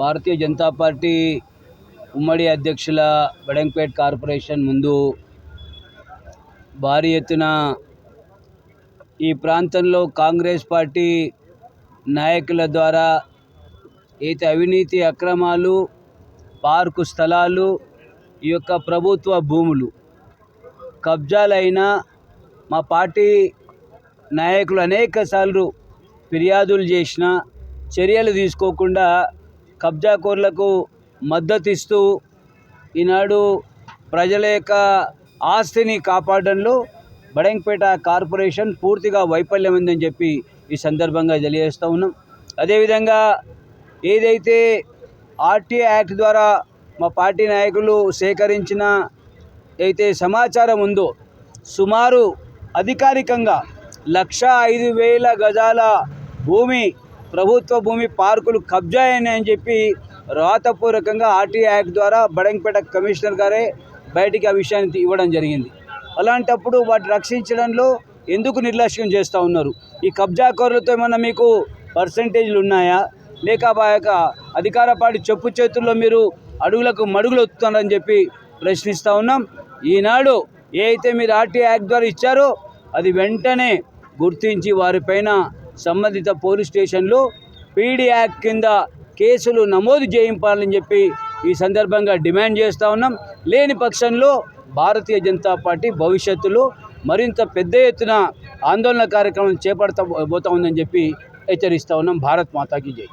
Bharatiya Janata party ఉమ్మడి అధ్యక్షుల Badangpet corporation ముందు భారీ ఎత్తున ఈ ప్రాంతంలో కాంగ్రెస్ పార్టీ నాయకుల ద్వారా అయితే అవినీతి అక్రమాలు పార్కు స్థలాలు ఈ యొక్క ప్రభుత్వ భూములు. కబ్జాలైన మా పార్టీ నాయకులు అనేక సార్లు ఫిర్యాదులు చేసిన చర్యలు తీసుకోకుండా కబ్జాకోర్లకు మద్దతు ఇస్తూ ఈనాడు ప్రజల యొక్క ఆస్తిని కాపాడంలో బడంగపేట కార్పొరేషన్ పూర్తిగా వైఫల్యం ఉందని చెప్పి ఈ సందర్భంగా తెలియజేస్తూ ఉన్నాం. అదేవిధంగా ఏదైతే ఆర్టీ యాక్ట్ ద్వారా మా పార్టీ నాయకులు సేకరించిన అయితే సమాచారం ఉందో సుమారు అధికారికంగా లక్ష ఐదు వేల గజాల భూమి ప్రభుత్వ భూమి పార్కులు కబ్జా చెప్పి రాతపూర్వకంగా ఆర్టీ యాక్ట్ ద్వారా బడంపేట కమిషనర్ గారే బయటికి ఆ విషయాన్ని ఇవ్వడం జరిగింది. అలాంటప్పుడు వాటిని రక్షించడంలో ఎందుకు నిర్లక్ష్యం చేస్తూ ఉన్నారు? ఈ కబ్జాకోరులతో ఏమన్నా మీకు పర్సంటేజ్లు ఉన్నాయా? లేక ఆ యొక్క అధికార పార్టీ చెప్పు చేతుల్లో మీరు అడుగులకు మడుగులు వస్తున్నారని చెప్పి ప్రశ్నిస్తూ ఉన్నాం. ఈనాడు ఏ అయితే మీరు ఆర్టీ యాక్ట్ ద్వారా ఇచ్చారో అది వెంటనే గుర్తించి వారిపైన సంబంధిత పోలీస్ స్టేషన్లు పీడీ యాక్ట్ కింద కేసులు నమోదు చేయింపాలని చెప్పి ఈ సందర్భంగా డిమాండ్ చేస్తూ ఉన్నాం. లేని పక్షంలో భారతీయ జనతా పార్టీ భవిష్యత్తులో మరింత పెద్ద ఎత్తున ఆందోళన కార్యక్రమం చేపడతా పోతా ఉందని చెప్పి హెచ్చరిస్తూ ఉన్నాం భారత్ మాతాకి జై